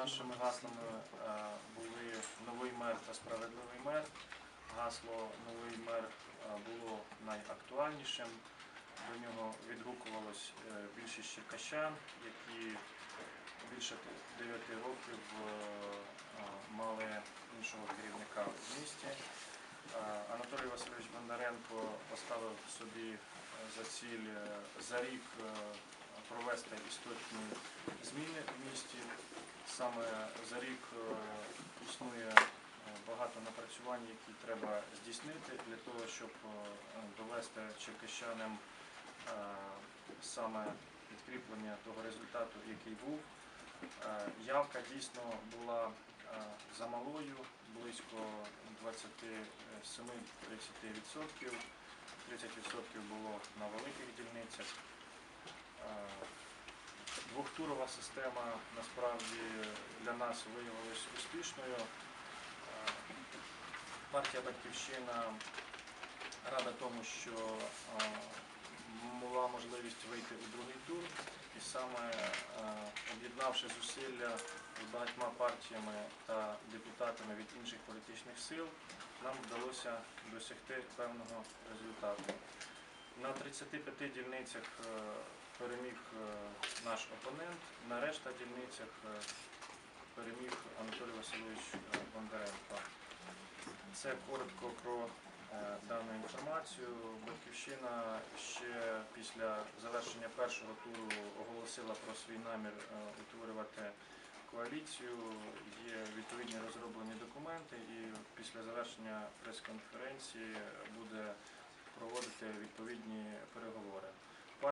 нашими гаслами е, були новий мер та справедливий мер. Гасло новий мер е, було найактуальнішим. До нього відгукувалось е, більшість черкащан, які більше 9 років мали іншого керівника в місті. Анатолій Васильович Бондаренко поставив собі за ціль за рік провести істотні зміни. Саме за рік е, існує е, багато напрацювань, які треба здійснити для того, щоб е, довести черкащанам саме підкріплення того результату, який був. Явка дійсно була замалою, близько 27-30%. 30% було на великих дільницях. Е, Двохтурова система насправді для нас виявилась успішною. Е, Партія Батьківщина рада тому, що е, була можливість вийти у другий тур, і саме е, об'єднавши зусилля з багатьма партіями та депутатами від інших політичних сил, нам вдалося досягти певного результату. На 35 дільницях е, переміг е, наш опонент, на решта дільницях е, переміг Анатолій Васильович е, Бондаренко. Це коротко про е, дану інформацію. Батьківщина ще після завершення першого туру оголосила про свій намір утворювати коаліцію. Є відповідні розроблені документи, і після завершення прес-конференції буде проводити відповідні переговори.